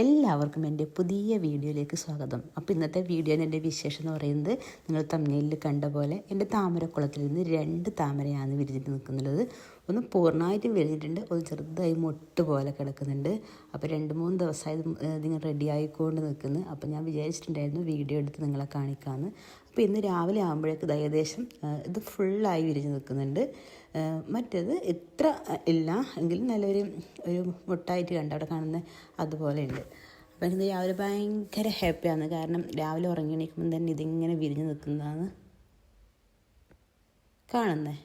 എല്ലാവർക്കും എന്റെ പുതിയ വീഡിയോയിലേക്ക് സ്വാഗതം. അപ്പോൾ ഇന്നത്തെ വീഡിയോ എന്റെ വിശേഷം എന്ന് പറയുന്നത് നിങ്ങൾ തമിഴിൽ കണ്ട പോലെ എന്റെ താമരക്കുളത്തിൽ നിന്ന് രണ്ട് താമരയാണ് വിരിഞ്ഞിട്ട് നിൽക്കുന്നത്. ഒന്ന് പൂർണമായിട്ട് വിരിഞ്ഞിട്ടുണ്ട് ഒന്ന് ചെറുതായി മൊട്ട് പോലെ കിടക്കുന്നുണ്ട്. അപ്പോൾ രണ്ട് മൂന്ന് ദിവസമായി നിങ്ങൾ റെഡി ആയിക്കൊണ്ട് നിൽക്കുന്നു. അപ്പോൾ ഞാൻ വിചാരിച്ചിട്ടുണ്ടായിരുന്നു വീഡിയോ എടുത്ത് നിങ്ങളെ കാണിക്കാമെന്ന്. അപ്പോൾ ഇന്ന് രാവിലെ ആകുമ്പോഴേക്ക് ഏകദേശം ഇത് ഫുള്ളായി വിരിഞ്ഞ് നിൽക്കുന്നുണ്ട്. മറ്റേത് ഇത്ര ഇല്ല എങ്കിലും നല്ലൊരു ഒരു മുട്ടായിട്ട് കണ്ട് അവിടെ കാണുന്ന അതുപോലെ ഉണ്ട് അപ്പോൾ എനിക്ക് രാവിലെ ഭയങ്കര ഹാപ്പിയാണ്. കാരണം രാവിലെ ഉറങ്ങി എണീക്കുമ്പോൾ തന്നെ ഇതിങ്ങനെ വിരിഞ്ഞ് നിൽക്കുന്നതാണ് കാണുന്നത്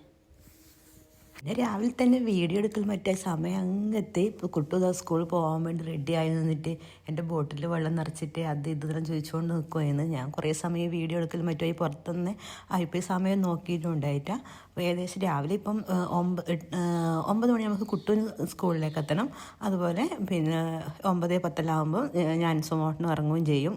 പിന്നെ രാവിലെ തന്നെ വീഡിയോ എടുക്കൽ മറ്റേ സമയം അങ്ങത്തെ കുട്ടു സ്കൂളിൽ പോകാൻ വേണ്ടി റെഡി ആയി നിന്നിട്ട് എന്റെ ബോട്ടിൽ വെള്ളം നിറച്ചിട്ട് അത് ഇതെല്ലാം ചോദിച്ചുകൊണ്ട് നിൽക്കുമായിരുന്നു ഞാൻ കുറേ സമയം വീഡിയോ എടുക്കൽ മറ്റോ ഈ പുറത്തുനിന്ന് ഇപ്പോൾ സമയം നോക്കിയിട്ടുണ്ടായിട്ടാണ് ഏകദേശം രാവിലെ ഇപ്പം ഒമ്പ ഒമ്പത് മണി നമുക്ക് കുട്ടൂർ സ്കൂളിലേക്ക് എത്തണം. അതുപോലെ പിന്നെ ഒമ്പത് പത്തെല്ലാകുമ്പോൾ ഞാൻ സുമോട്ടിന് ഇറങ്ങുകയും ചെയ്യും.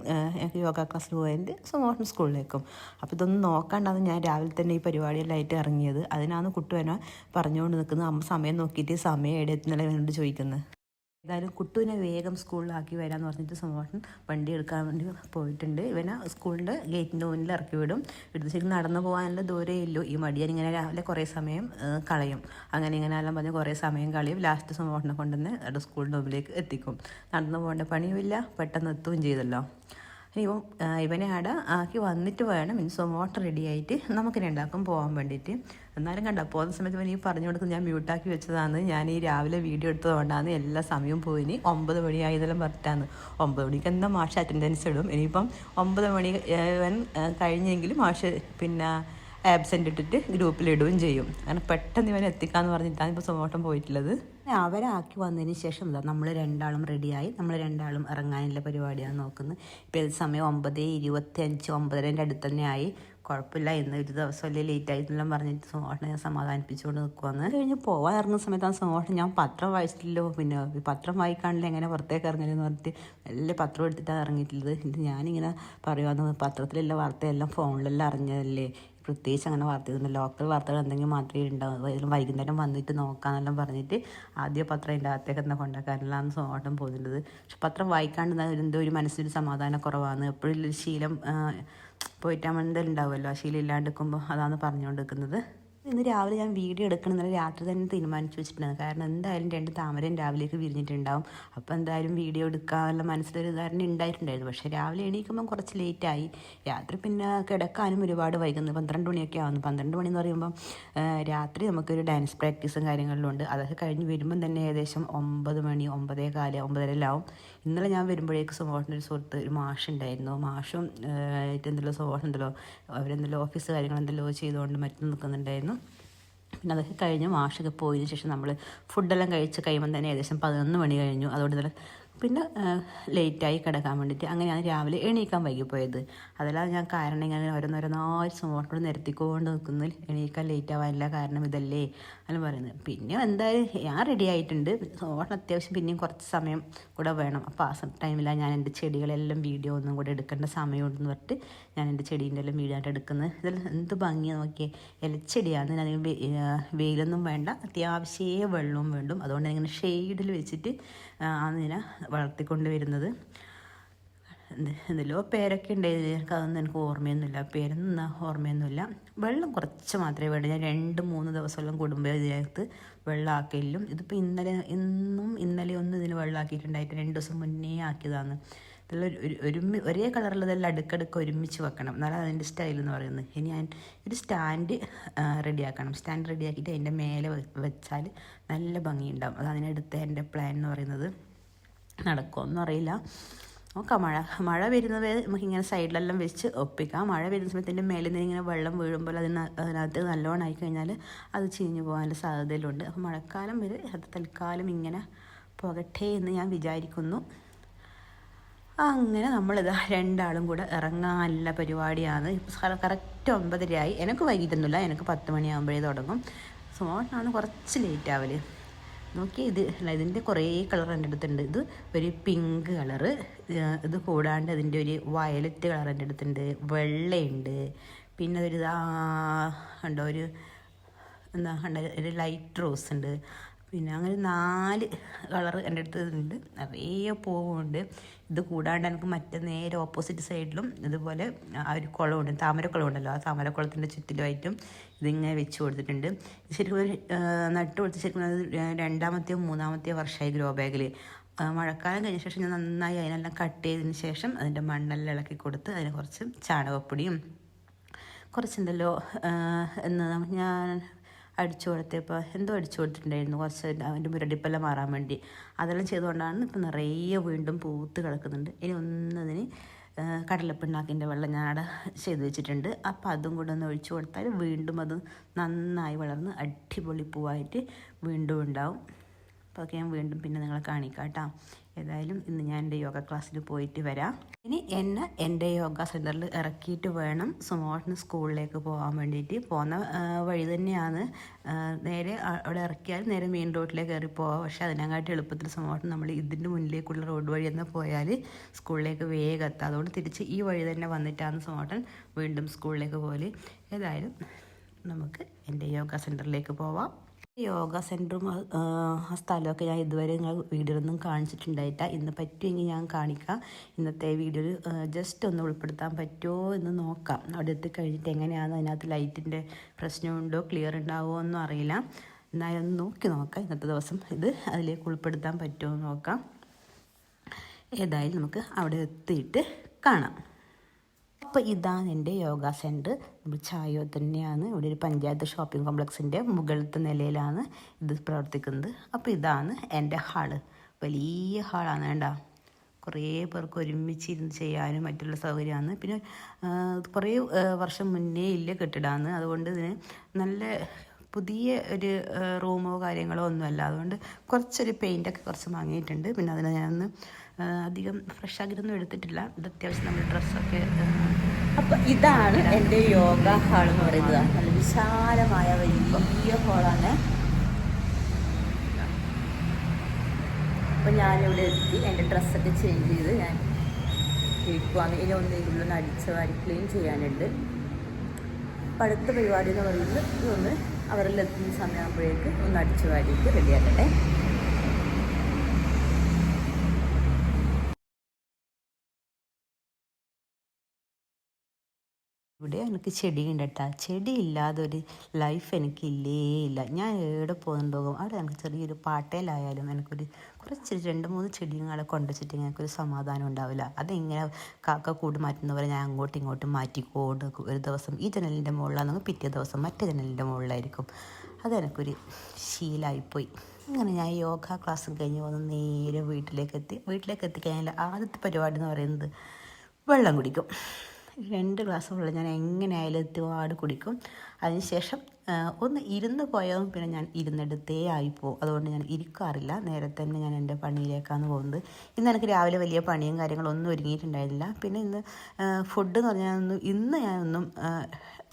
യോഗ ക്ലാസ്സിൽ പോയതിന്റെ സുമോട്ടിന് സ്കൂളിലേക്കും. അപ്പോൾ ഇതൊന്നും നോക്കാണ്ടാണ് ഞാൻ രാവിലെ തന്നെ ഈ പരിപാടിയെല്ലാം ആയിട്ട് ഇറങ്ങിയത്. അതിനാണ് കുട്ടു എന്നെ പറഞ്ഞുകൊണ്ട് നിൽക്കുന്നത്. അമ്മ സമയം നോക്കിയിട്ട് സമയം എവിടെ എത്തുന്നില്ല എന്നോട് ചോദിക്കുന്നത്. ഏതായാലും കുട്ടുവിനെ വേഗം സ്കൂളിലാക്കി വരാമെന്ന് പറഞ്ഞിട്ട് സുമോട്ടൻ വണ്ടി എടുക്കാൻ വേണ്ടി പോയിട്ടുണ്ട്. ഇവനെ സ്കൂളിന്റെ ഗേറ്റിന്റെ മുന്നിൽ ഇറക്കി വിടും. ഇവിടുത്തെ ശരിക്കും നടന്നു പോകാനുള്ള ദൂരേ ഈ മടിയൻ ഇങ്ങനെ രാവിലെ കുറേ സമയം കളയും. അങ്ങനെ ഇങ്ങനെ എല്ലാം പറഞ്ഞ് കുറേ സമയം കളയും. ലാസ്റ്റ് സുമോട്ടനെ കൊണ്ടുവന്ന് അവിടെ സ്കൂളിന്റെ മുമ്പിലേക്ക് എത്തിക്കും. നടന്നു പോകേണ്ട പണിയുമില്ല. പെട്ടെന്ന് എത്തുകയും ചെയ്തല്ലോ. ഇവൻ ആ, ഇവനെ അവിടെ ആക്കി വന്നിട്ട് വേണം ഇനി വാട്ടർ റെഡി ആയിട്ട് നമുക്ക് രണ്ടാക്കും പോകാൻ വേണ്ടിയിട്ട്. എന്നാലും കണ്ട പോകുന്ന സമയത്ത് ഇവൻ ഈ പറഞ്ഞു കൊടുക്കുന്നത് ഞാൻ മ്യൂട്ടാക്കി വെച്ചതാണ് ഞാൻ ഈ രാവിലെ വീഡിയോ എടുത്തതുകൊണ്ടാണ് എല്ലാ സമയവും പോയിനി ഒമ്പത് മണിയായി ഇതെല്ലാം പറഞ്ഞിട്ടാണ് ഒമ്പത് മണിക്ക് എന്താ മാഷ് അറ്റൻഡൻസ് ഇടും? ഇനിയിപ്പം ഒമ്പത് മണി ഇവൻ കഴിഞ്ഞെങ്കിലും മാഷ് പിന്നെ ആബ്സെന്റ് ഇട്ടിട്ട് ഗ്രൂപ്പിലിടുകയും ചെയ്യും. അങ്ങനെ പെട്ടെന്ന് ഇവൻ എത്തിക്കാന്ന് പറഞ്ഞിട്ടാണ് ഇപ്പോൾ സൊമോട്ടം പോയിട്ടുള്ളത്. അവരാക്കി വന്നതിന് ശേഷം എന്താ നമ്മൾ രണ്ടാളും റെഡിയായി നമ്മൾ രണ്ടാളും ഇറങ്ങാനുള്ള പരിപാടിയാണ് നോക്കുന്നത്. ഇപ്പോൾ ഏത് സമയം? ഒമ്പത് ഇരുപത്തി അഞ്ച് ഒമ്പതരന്റെ അടുത്ത് തന്നെ ആയി. കുഴപ്പമില്ല ഇന്ന് ഒരു ദിവസം അല്ലേ ലേറ്റ് ആയിട്ടെല്ലാം പറഞ്ഞിട്ട് സുമോട്ടനെ ഞാൻ സമാധാനിപ്പിച്ചുകൊണ്ട് നിൽക്കുവാന്ന് കഴിഞ്ഞ് പോകാൻ ഇറങ്ങുന്ന സമയത്ത് ആ സുമോട്ടൻ ഞാൻ പത്രം വായിച്ചിട്ടില്ലോ പിന്നെ പത്രം വായിക്കാണല്ലോ എങ്ങനെ പുറത്തേക്ക് ഇറങ്ങലെന്ന് പറഞ്ഞിട്ട് നല്ല പത്രം എടുത്തിട്ടാണ് ഇറങ്ങിയിട്ടുള്ളത്. ഇത് ഞാനിങ്ങനെ പറയുവാന്ന് പത്രത്തിലുള്ള വാർത്തയെല്ലാം ഫോണിലെല്ലാം അറിഞ്ഞതല്ലേ? പ്രത്യേകിച്ച് അങ്ങനെ വാർത്തയൊന്നും ലോക്കൽ വാർത്തകൾ എന്തെങ്കിലും മാത്രമേ ഉണ്ടാവും ഏതെങ്കിലും വൈകുന്നേരം വന്നിട്ട് നോക്കാന്നെല്ലാം പറഞ്ഞിട്ട് ആദ്യ പത്രം എന്റെ അകത്തേക്ക് തന്നെ കൊണ്ടാക്കാനെല്ലാം സോട്ടം പോകുന്നത്. പക്ഷെ പത്രം വായിക്കാണ്ട് എന്തോ ഒരു മനസ്സിനൊരു സമാധാന കുറവാണ്. എപ്പോഴും ഒരു ശീലം പോയിട്ടാകുമ്പോൾ എന്തെങ്കിലും ഉണ്ടാവുമല്ലോ. ആ ശീലം ഇല്ലാണ്ടിരിക്കുമ്പോൾ അതാണ് പറഞ്ഞുകൊണ്ടിരിക്കുന്നത്. ഇന്ന് രാവിലെ ഞാൻ വീഡിയോ എടുക്കണം എന്നല്ല രാത്രി തന്നെ തീരുമാനിച്ചു വെച്ചിട്ടുണ്ടായിരുന്നു. കാരണം എന്തായാലും രണ്ട് താമരയും രാവിലേക്ക് വിരിഞ്ഞിട്ടുണ്ടാവും. അപ്പോൾ എന്തായാലും വീഡിയോ എടുക്കാനുള്ള മനസ്സിലൊരു ധാരണ ഉണ്ടായിട്ടുണ്ടായിരുന്നു. പക്ഷേ രാവിലെ എണീക്കുമ്പം കുറച്ച് ലേറ്റായി രാത്രി പിന്നെ കിടക്കാനും ഒരുപാട് വൈകുന്നു. പന്ത്രണ്ട് മണിയൊക്കെ ആവുന്നു. പന്ത്രണ്ട് മണി എന്ന് പറയുമ്പം രാത്രി നമുക്കൊരു ഡാൻസ് പ്രാക്ടീസും കാര്യങ്ങളിലും ഉണ്ട്. അതൊക്കെ കഴിഞ്ഞ് വരുമ്പം തന്നെ ഏകദേശം ഒമ്പത് മണി ഒമ്പതേ കാൽ ഒമ്പതരയിലാവും ഇന്നലെ ഞാൻ വരുമ്പോഴേക്ക് സുമോട്ടിന്റെ ഒരു സുഹൃത്ത് ഒരു മാഷുണ്ടായിരുന്നു മാഷും എന്തെല്ലോ സുമോഷൻ ഉണ്ടല്ലോ അവരെന്തെല്ലോ ഓഫീസ് കാര്യങ്ങളെന്തെല്ലോ ചെയ്തുകൊണ്ട് മറ്റും നിൽക്കുന്നുണ്ടായിരുന്നു. പിന്നെ അതൊക്കെ കഴിഞ്ഞ് മാഷൊക്കെ പോയതിന് ശേഷം നമ്മൾ ഫുഡെല്ലാം കഴിച്ച് കഴിയുമ്പോൾ തന്നെ ഏകദേശം പതിനൊന്ന് മണി കഴിഞ്ഞു. അതുകൊണ്ട് തന്നെ പിന്നെ ലേറ്റായി കിടക്കാൻ വേണ്ടിയിട്ട് അങ്ങനെയാണ് രാവിലെ എണീക്കാൻ വൈകിപ്പോയത്. അതല്ലാതെ ഞാൻ കാരണം ഇങ്ങനെ ഓരോന്നോരോന്നായി സ്മോട്ടോട് നിരത്തിക്കൊണ്ട് നിൽക്കുന്നതിൽ എണീക്കാൻ ലേറ്റ് ആവാനില്ല കാരണം ഇതല്ലേ അങ്ങനെ പറയുന്നത്. പിന്നെ എന്തായാലും ഞാൻ റെഡി ആയിട്ടുണ്ട്. സുമോട്ടൻ അത്യാവശ്യം പിന്നെയും കുറച്ച് സമയം കൂടെ വേണം. അപ്പോൾ ആ ടൈമിലാണ് ഞാൻ എന്റെ ചെടികളെല്ലാം വീഡിയോ ഒന്നും കൂടെ എടുക്കേണ്ട സമയമുണ്ടെന്ന് പറഞ്ഞിട്ട് ഞാൻ എന്റെ ചെടീന്റെ എല്ലാം വീഡിയോ ആയിട്ട് എടുക്കുന്നത്. ഇതെല്ലാം എന്ത് ഭംഗിയാണ് നോക്കിയേ. ഇലച്ചെടിയാണ് വെ- വെയിലൊന്നും വേണ്ട. അത്യാവശ്യമേ വെള്ളവും വേണ്ടും. അതുകൊണ്ട് ഇങ്ങനെ ഷെയ്ഡിൽ വെച്ചിട്ട് ആ, നില ഇതിനെ വളർത്തിക്കൊണ്ട് വരുന്നത്. എന്ത് എന്തെല്ലോ പേരൊക്കെ ഉണ്ടായിരുന്നു അതൊന്നും എനിക്ക് ഓർമ്മയൊന്നുമില്ല. പേരൊന്നും ഓർമ്മയൊന്നുമില്ല. വെള്ളം കുറച്ച് മാത്രമേ വേണ്ടൂ. ഞാൻ രണ്ട് മൂന്ന് ദിവസമെല്ലാം കുടുംബം ഇതിനകത്ത് വെള്ളമാക്കലും ഇതിപ്പോൾ ഇന്നലെ ഇന്നും ഇന്നലെ ഒന്നും ഇതിന് വെള്ളമാക്കിയിട്ടുണ്ടായിട്ട് രണ്ട് ദിവസം മുന്നേ ആക്കിയതാണ്. ഇതെല്ലാം ഒരു- ഒരു ഒരുമി ഒരേ കളറിലതെല്ലാം അടുക്കടുക്ക് ഒരുമിച്ച് വെക്കണം. എന്നാലും അതിന്റെ സ്റ്റൈൽ എന്ന് പറയുന്നത്. ഇനി ഞാൻ ഒരു സ്റ്റാൻഡ് റെഡിയാക്കണം സ്റ്റാൻഡ് റെഡിയാക്കിയിട്ട് അതിന്റെ മേലെ വെച്ചാൽ നല്ല ഭംഗിയുണ്ടാവും. അത് അതിനടുത്ത് എന്റെ പ്ലാൻ എന്ന് പറയുന്നത് നടക്കുമെന്നും അറിയില്ല. നോക്കാം. മഴ മഴ വരുന്നത് നമുക്ക് ഇങ്ങനെ സൈഡിലെല്ലാം വെച്ച് ഒപ്പിക്കാം. മഴ വരുന്ന സമയത്ത് ഇതിന്റെ മേലിൽ നിന്ന് ഇങ്ങനെ വെള്ളം വീഴുമ്പോൾ അതിന് അതിനകത്ത് നല്ലോണം ആയിക്കഴിഞ്ഞാൽ അത് ചീഞ്ഞു പോകാനുള്ള സാധ്യതയിലുണ്ട്. അപ്പോൾ മഴക്കാലം വരെ അത് തൽക്കാലം ഇങ്ങനെ പോകട്ടെ എന്ന് ഞാൻ വിചാരിക്കുന്നു. അങ്ങനെ നമ്മളിത് രണ്ടാളും കൂടെ ഇറങ്ങാനുള്ള പരിപാടിയാണ്. ഇപ്പോൾ കറക്റ്റ് ഒമ്പതരയായി. എനിക്ക് വൈകിട്ടൊന്നുമില്ല. എനിക്ക് പത്ത് മണിയാകുമ്പോഴേ തുടങ്ങും. സ്മോട്ടിനാണ് കുറച്ച് ലേറ്റ് ആവൽ. നോക്കി ഇത് അല്ല ഇതിന്റെ കുറേ കളർ എന്റെ അടുത്തുണ്ട്. ഇത് ഒരു പിങ്ക് കളറ് ഇത് കൂടാണ്ട് ഇതിന്റെ ഒരു വയലറ്റ് കളർ എന്റെ അടുത്തുണ്ട്. വെള്ളയുണ്ട്. പിന്നെ അതൊരു കണ്ടോ ഒരു എന്താ കണ്ട ഒരു ലൈറ്റ് റോസ് ഉണ്ട്. പിന്നെ അങ്ങനെ നാല് കളർ എന്റെ അടുത്ത് ഉണ്ട് നിറയെ പൂവുണ്ട് ഇത് കൂടാണ്ട് എനിക്ക് മറ്റേ നേരെ ഓപ്പോസിറ്റ് സൈഡിലും ഇതുപോലെ ആ ഒരു കുളമുണ്ട്. താമരക്കുളം ഉണ്ടല്ലോ ആ താമരക്കുളത്തിന്റെ ചുറ്റിലുമായിട്ടും ഇതിങ്ങനെ വെച്ച് കൊടുത്തിട്ടുണ്ട്. ശരിക്കും നട്ടു കൊടുത്ത് ശരിക്കും രണ്ടാമത്തെയോ മൂന്നാമത്തെയോ വർഷമായി ഗ്രോ ബാഗിൽ മഴക്കാലം കഴിഞ്ഞ ശേഷം ഞാൻ നന്നായി അതിനെല്ലാം കട്ട് ചെയ്തതിന് ശേഷം അതിന്റെ മണ്ണെല്ലാം ഇളക്കി കൊടുത്ത് അതിന് കുറച്ച് ചാണകപ്പൊടിയും കുറച്ചുണ്ടല്ലോ എന്ന് ഞാൻ അടിച്ചു കൊടുത്തപ്പോൾ എന്തോ അടിച്ചു കൊടുത്തിട്ടുണ്ടായിരുന്നു. കുറച്ച് അവന്റെ മുരടിപ്പെല്ലാം മാറാൻ വേണ്ടി. അതെല്ലാം ചെയ്തുകൊണ്ടാണ് ഇപ്പം നിറയെ വീണ്ടും പൂത്ത് കിടക്കുന്നുണ്ട്. ഇനി ഒന്നതിന് കടലപ്പിണ്ണാക്കിന്റെ വെള്ളം ഞാനവിടെ ചെയ്ത് വെച്ചിട്ടുണ്ട്. അപ്പോൾ അതും കൂടെ ഒന്ന് ഒഴിച്ചു കൊടുത്താൽ വീണ്ടും അത് നന്നായി വളർന്ന് അടിപൊളി പൂവായിട്ട് വീണ്ടും ഉണ്ടാവും. അപ്പോൾ ഒക്കെ ഞാൻ വീണ്ടും പിന്നെ നിങ്ങളെ കാണിക്കാം കേട്ടോ. ഏതായാലും ഇന്ന് ഞാൻ എന്റെ യോഗ ക്ലാസ്സിൽ പോയിട്ട് വരാം. ഇനി എന്നെ എന്റെ യോഗ സെന്ററിൽ ഇറക്കിയിട്ട് വേണം സുമോട്ടിന് സ്കൂളിലേക്ക് പോകാൻ വേണ്ടിയിട്ട്. പോകുന്ന വഴി തന്നെയാണ്. നേരെ അവിടെ ഇറക്കിയാൽ നേരെ മെയിൻ റോഡിലേക്ക് കയറി പോവാം. പക്ഷേ അതിനെക്കാട്ടി എളുപ്പത്തിൽ സുമോട്ടൻ നമ്മൾ ഇതിന്റെ മുന്നിലേക്കുള്ള റോഡ് വഴി തന്നെ പോയാൽ സ്കൂളിലേക്ക് വേഗം എത്താം. അതുകൊണ്ട് തിരിച്ച് ഈ വഴി തന്നെ വന്നിട്ടാണ് സുമോട്ടൻ വീണ്ടും സ്കൂളിലേക്ക് പോകൽ. ഏതായാലും നമുക്ക് എന്റെ യോഗ സെന്ററിലേക്ക് പോവാം. യോഗ സെന്ററും ആ സ്ഥലമൊക്കെ ഞാൻ ഇതുവരെ നിങ്ങൾ വീഡിയോയിലൊന്നും കാണിച്ചിട്ടുണ്ടായിട്ട ഇന്ന് പറ്റുമെങ്കിൽ ഞാൻ കാണിക്കാം. ഇന്നത്തെ വീഡിയോയിൽ ജസ്റ്റ് ഒന്ന് ഉൾപ്പെടുത്താൻ പറ്റുമോ എന്ന് നോക്കാം. അവിടെ എത്തിക്കഴിഞ്ഞിട്ട് എങ്ങനെയാണ് അതിനകത്ത് ലൈറ്റിന്റെ പ്രശ്നമുണ്ടോ ക്ലിയർ ഉണ്ടാവുമോ ഒന്നും അറിയില്ല. എന്നാലും നോക്കി നോക്കാം. ഇന്നത്തെ ദിവസം ഇത് അതിലേക്ക് ഉൾപ്പെടുത്താൻ പറ്റുമോ എന്ന് നോക്കാം. ഏതായാലും നമുക്ക് അവിടെ എത്തിയിട്ട് കാണാം. അപ്പോൾ ഇതാണ് എന്റെ യോഗ സെന്റർ നമ്മൾ ചായോ തന്നെയാണ്. ഇവിടെ ഒരു പഞ്ചായത്ത് ഷോപ്പിംഗ് കോംപ്ലക്സിന്റെ മുകളിലത്തെ നിലയിലാണ് ഇത് പ്രവർത്തിക്കുന്നത്. അപ്പോൾ ഇതാണ് എന്റെ ഹാൾ. വലിയ ഹാളാണ് വേണ്ട കുറേ പേർക്ക് ഒരുമിച്ച് ഇരുന്ന് ചെയ്യാനും മറ്റുള്ള സൗകര്യമാണ്. പിന്നെ കുറേ വർഷം മുന്നേ ഇല്ല കെട്ടിടമാണ് അതുകൊണ്ട് ഇതിന് നല്ല പുതിയ ഒരു റൂമോ കാര്യങ്ങളോ ഒന്നുമല്ല. അതുകൊണ്ട് കുറച്ചൊരു പെയിന്റൊക്കെ കുറച്ച് വാങ്ങിയിട്ടുണ്ട്. പിന്നെ അതിനെ ഞാനൊന്ന് അധികം ഫ്രഷ് ആക്കിയിട്ടൊന്നും എടുത്തിട്ടില്ല. ഇത് അത്യാവശ്യം നമ്മുടെ ഡ്രസ്സൊക്കെ അപ്പോൾ ഇതാണ് എന്റെ യോഗ ഹാൾ എന്ന് പറയുന്നത്. നല്ല വിശാലമായ വലിയ ഹാളാണ്. അപ്പൊ ഞാനിവിടെ എത്തി. എന്റെ ഡ്രസ്സൊക്കെ ചേഞ്ച് ചെയ്ത് ഞാൻ ഇരിക്കുവാണ്. ഇനി ഒന്ന് ഇതിലൊന്ന് അടിച്ച് വാരി ക്ലീൻ ചെയ്യാനുണ്ട്. അപ്പം അടുത്ത പരിപാടി എന്ന് പറയുന്നത് ഇതൊന്ന് അവരെല്ലാം എത്തുന്ന സമയമാകുമ്പോഴേക്ക് ഒന്ന് അടിച്ചു വാരിയിട്ട് റെഡിയാക്കട്ടെ. ഇവിടെ എനിക്ക് ചെടിയുണ്ട് കേട്ടോ. ചെടി ഇല്ലാതെ ഒരു ലൈഫ് എനിക്കില്ലേ ഇല്ല. ഞാൻ എവിടെ പോകുന്നുണ്ടോ അവിടെ എനിക്ക് ചെറിയൊരു പാട്ടയിലായാലും എനിക്കൊരു കുറച്ച് രണ്ട് മൂന്ന് ചെടികളെ കൊണ്ടുവച്ചിട്ട് എനിക്കൊരു സമാധാനം ഉണ്ടാവില്ല. അതെങ്ങനെ കാക്ക കൂട് മാറ്റുന്ന പോലെ ഞാൻ അങ്ങോട്ടും ഇങ്ങോട്ടും മാറ്റിക്കൊണ്ട് ഒരു ദിവസം ഈ ജനലിന്റെ മുകളിലാണെങ്കിൽ പിറ്റേ ദിവസം മറ്റേ ജനലിന്റെ മുകളിലായിരിക്കും. അതെനിക്കൊരു ശീലമായിപ്പോയി അങ്ങനെ ഞാൻ യോഗ ക്ലാസ് കഴിഞ്ഞ് വന്ന് നേരെ വീട്ടിലേക്ക് എത്തി. വീട്ടിലേക്ക് എത്തിക്കഴിഞ്ഞാൽ ആദ്യത്തെ പരിപാടി എന്ന് പറയുന്നത് വെള്ളം കുടിക്കും. രണ്ട് ഗ്ലാസ് വെള്ളം ഞാൻ എങ്ങനെയായാലും ഒരുപാട് കുടിക്കും. അതിനുശേഷം ഒന്ന് ഇരുന്ന് പോയതും പിന്നെ ഞാൻ ഇരുന്നെടുത്തേ ആയിപ്പോവും. അതുകൊണ്ട് ഞാൻ ഇരിക്കാറില്ല. നേരെ തന്നെ ഞാൻ എന്റെ പണിയിലേക്കാണ് പോകുന്നത്. ഇന്ന് എനിക്ക് രാവിലെ വലിയ പണിയും കാര്യങ്ങളും ഒന്നും ഒരുങ്ങിയിട്ടുണ്ടായിരുന്നില്ല. പിന്നെ ഇന്ന് ഫുഡ് എന്ന് പറഞ്ഞാൽ ഇന്ന് ഞാനൊന്നും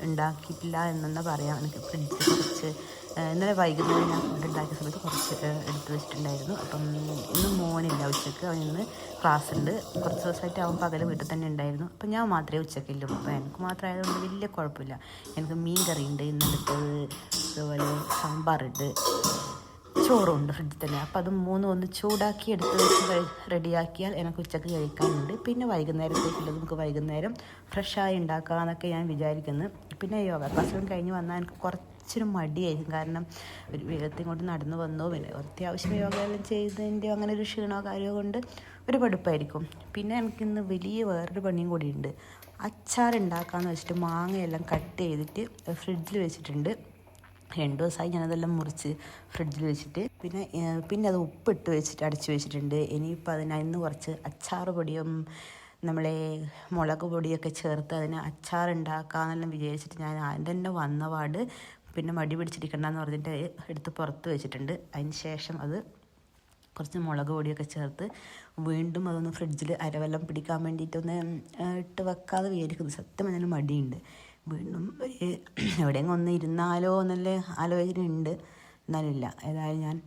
ഉണ്ടാക്കിയിട്ടില്ല എന്നെന്ന് പറയാം. എനിക്ക് ഫ്രിഡ്ജ് കുറച്ച് ഇന്നലെ വൈകുന്നേരം ഞാൻ ഫുഡ് ഉണ്ടാക്കിയ സമയത്ത് കുറച്ച് എടുത്ത് വെച്ചിട്ടുണ്ടായിരുന്നു. അപ്പം ഇന്ന് മോനില്ല ഉച്ചയ്ക്ക്. അവൻ ഇന്ന് ക്ലാസ് ഉണ്ട് കുറച്ച് ദിവസമായിട്ട് അവൻ പകൽ വീട്ടിൽ തന്നെ ഉണ്ടായിരുന്നു. അപ്പം ഞാൻ മാത്രമേ ഉച്ചക്കില്ലൂ. അപ്പോൾ എനിക്ക് മാത്രം ആയതുകൊണ്ട് വലിയ കുഴപ്പമില്ല. എനിക്ക് മീൻ കറിയുണ്ട് ഇന്നെടുത്തത് അതുപോലെ സാമ്പാറുണ്ട് ചോറുണ്ട് ഫ്രിഡ്ജിൽ തന്നെ. അപ്പോൾ അത് മൂന്ന് ഒന്ന് ചൂടാക്കി എടുത്ത് വെച്ച് റെഡിയാക്കിയാൽ എനിക്ക് ഉച്ചയ്ക്ക് കഴിക്കാനുണ്ട്. പിന്നെ വൈകുന്നേരത്തേക്കുള്ളത് നമുക്ക് വൈകുന്നേരം ഫ്രഷായി ഉണ്ടാക്കാമെന്നൊക്കെ ഞാൻ വിചാരിക്കുന്നു. പിന്നെ യോഗ ക്ലാസ്സും കഴിഞ്ഞ് വന്നാൽ എനിക്ക് കുറച്ചൊരു മടിയായിരിക്കും. കാരണം ഒരു വേഗത്തിൽ കൊണ്ട് നടന്നു വന്നോ പിന്നെ അത്യാവശ്യം യോഗയെല്ലാം ചെയ്തതിന്റെയോ അങ്ങനെ ഒരു ക്ഷീണമോ കാര്യമോ കൊണ്ട് ഒരു പടുപ്പായിരിക്കും പിന്നെ എനിക്കിന്ന് വലിയ വേറൊരു പണിയും കൂടിയുണ്ട്. അച്ചാർ ഉണ്ടാക്കാമെന്ന് വെച്ചിട്ട് മാങ്ങയെല്ലാം കട്ട് ചെയ്തിട്ട് ഫ്രിഡ്ജിൽ വെച്ചിട്ടുണ്ട്. രണ്ട് ദിവസമായി ഞാനതെല്ലാം മുറിച്ച് ഫ്രിഡ്ജിൽ വെച്ചിട്ട്. പിന്നെ പിന്നെ അത് ഉപ്പിട്ട് വെച്ചിട്ട് അടച്ചു വെച്ചിട്ടുണ്ട്. ഇനിയിപ്പോൾ അതിനകത്ത് കുറച്ച് അച്ചാർ പൊടിയും നമ്മളെ മുളക് പൊടിയൊക്കെ ചേർത്ത് അതിന് അച്ചാർ ഉണ്ടാക്കാമെന്നെല്ലാം വിചാരിച്ചിട്ട് ഞാൻ അതിന്റെ തന്നെ വന്നപാട് പിന്നെ മടി പിടിച്ചിരിക്കണ്ടെന്ന് പറഞ്ഞിട്ട് എടുത്ത് പുറത്ത് വെച്ചിട്ടുണ്ട്. അതിന് ശേഷം അത് കുറച്ച് മുളക് പൊടിയൊക്കെ ചേർത്ത് വീണ്ടും അതൊന്ന് ഫ്രിഡ്ജിൽ അരവെല്ലാം പിടിക്കാൻ വേണ്ടിയിട്ടൊന്ന് ഇട്ട് വെക്കാതെ വിചാരിക്കുന്നു. സത്യം അതിന് മടിയുണ്ട്. വീണ്ടും എവിടെയെങ്കിലും ഒന്ന് ഇരുന്നാലോ എന്നുള്ള ആലോചന ഉണ്ട് എന്നാലില്ല ഏതായാലും ഞാൻ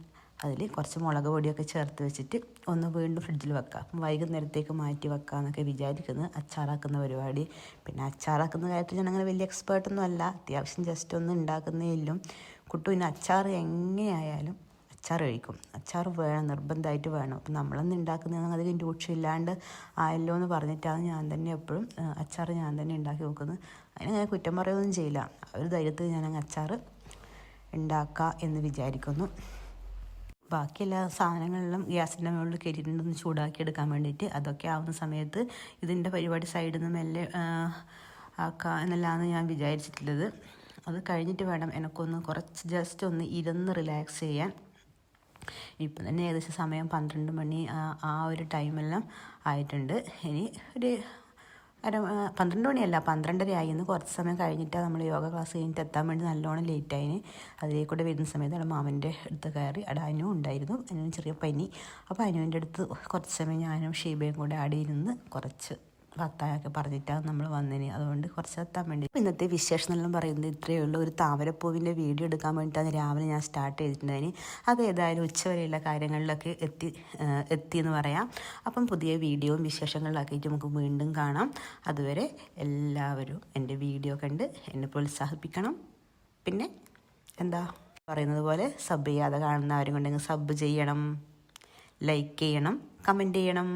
അതിൽ കുറച്ച് മുളക് പൊടിയൊക്കെ ചേർത്ത് വെച്ചിട്ട് ഒന്ന് വീണ്ടും ഫ്രിഡ്ജിൽ വെക്കാം. വൈകുന്നേരത്തേക്ക് മാറ്റി വെക്കാമെന്നൊക്കെ വിചാരിക്കുന്നത് അച്ചാറാക്കുന്ന പരിപാടി. പിന്നെ അച്ചാറാക്കുന്ന കാര്യത്തിൽ ഞാൻ അങ്ങനെ വലിയ എക്സ്പേർട്ടൊന്നും അല്ല. അത്യാവശ്യം ജസ്റ്റ് ഒന്ന് ഉണ്ടാക്കുന്നേ കുട്ടുവിന് അച്ചാർ എങ്ങനെയായാലും അച്ചാർ കഴിക്കും. അച്ചാർ വേണം നിർബന്ധമായിട്ട് വേണം. അപ്പം നമ്മളൊന്നും ഉണ്ടാക്കുന്നതെന്ന് അധികം രൂക്ഷം ഇല്ലാണ്ട് ആയല്ലോ എന്ന് പറഞ്ഞിട്ടാണ് ഞാൻ തന്നെ എപ്പോഴും അച്ചാർ ഞാൻ തന്നെ ഉണ്ടാക്കി നോക്കുന്നത്. അതിനെ ഞാൻ കുറ്റം പറയുകയൊന്നും ചെയ്യില്ല. ഒരു ധൈര്യത്തിൽ ഞാൻ അച്ചാർ ഉണ്ടാക്കാം എന്ന് വിചാരിക്കുന്നു. ബാക്കി എല്ലാ സാധനങ്ങളിലും ഗ്യാസിന്റെ മുകളിൽ കയറ്റിയിട്ടുണ്ടെന്ന് ചൂടാക്കി എടുക്കാൻ വേണ്ടിയിട്ട്. അതൊക്കെ ആവുന്ന സമയത്ത് ഇതിന്റെ പരിപാടി സൈഡിൽ നിന്ന് മെല്ലെ ആക്കാം എന്നെല്ലാമാണ് ഞാൻ വിചാരിച്ചിട്ടുള്ളത്. അത് കഴിഞ്ഞിട്ട് വേണം എനിക്കൊന്ന് കുറച്ച് ജസ്റ്റ് ഒന്ന് ഇരുന്ന് റിലാക്സ് ചെയ്യാൻ. ഇപ്പം തന്നെ ഏകദേശം സമയം പന്ത്രണ്ട് മണി ആ ഒരു ടൈമെല്ലാം ആയിട്ടുണ്ട്. ഇനി ഒരു അര പന്ത്രണ്ട് മണിയല്ല പന്ത്രണ്ടര ആയി ഇന്ന് കുറച്ച് സമയം കഴിഞ്ഞിട്ടാണ് നമ്മൾ യോഗ ക്ലാസ് കഴിഞ്ഞിട്ട് എത്താൻ വേണ്ടി നല്ലോണം ലേറ്റായിന്. അതിലേക്കൂടെ വരുന്ന സമയത്ത് അവിടെ മാമന്റെ അടുത്ത് കയറി അവിടെ അനു ഉണ്ടായിരുന്നു. അനുവിന് ചെറിയ പനി. അപ്പോൾ അനുവിന്റെ അടുത്ത് കുറച്ച് സമയം ഞാനും ഷീബയും കൂടെ അവിടെ ഇരുന്ന് കുറച്ച് വർത്താനൊക്കെ പറഞ്ഞിട്ടാണ് നമ്മൾ വന്നിന്. അതുകൊണ്ട് കുറച്ച് എത്താൻ വേണ്ടി ഇന്നത്തെ വിശേഷം എല്ലാം പറയുന്നത് ഇത്രയേ ഉള്ളൂ. ഒരു താമരപ്പൂവിന്റെ വീഡിയോ എടുക്കാൻ വേണ്ടിയിട്ടാണ് രാവിലെ ഞാൻ സ്റ്റാർട്ട് ചെയ്തിട്ടുണ്ടായിന്. അത് ഏതായാലും ഉച്ചവരെയുള്ള കാര്യങ്ങളിലൊക്കെ എത്തി എത്തി എന്ന് പറയാം. അപ്പം പുതിയ വീഡിയോയും വിശേഷങ്ങളിലൊക്കെ ആയിട്ട് നമുക്ക് വീണ്ടും കാണാം. അതുവരെ എല്ലാവരും എന്റെ വീഡിയോ കണ്ട് എന്നെ പ്രോത്സാഹിപ്പിക്കണം. പിന്നെ എന്താ പറയുന്നത് പോലെ സബ് ചെയ്യാതെ കാണുന്നവരും കൊണ്ടെങ്കിൽ സബ് ചെയ്യണം. ലൈക്ക് ചെയ്യണം. കമന്റ് ചെയ്യണം.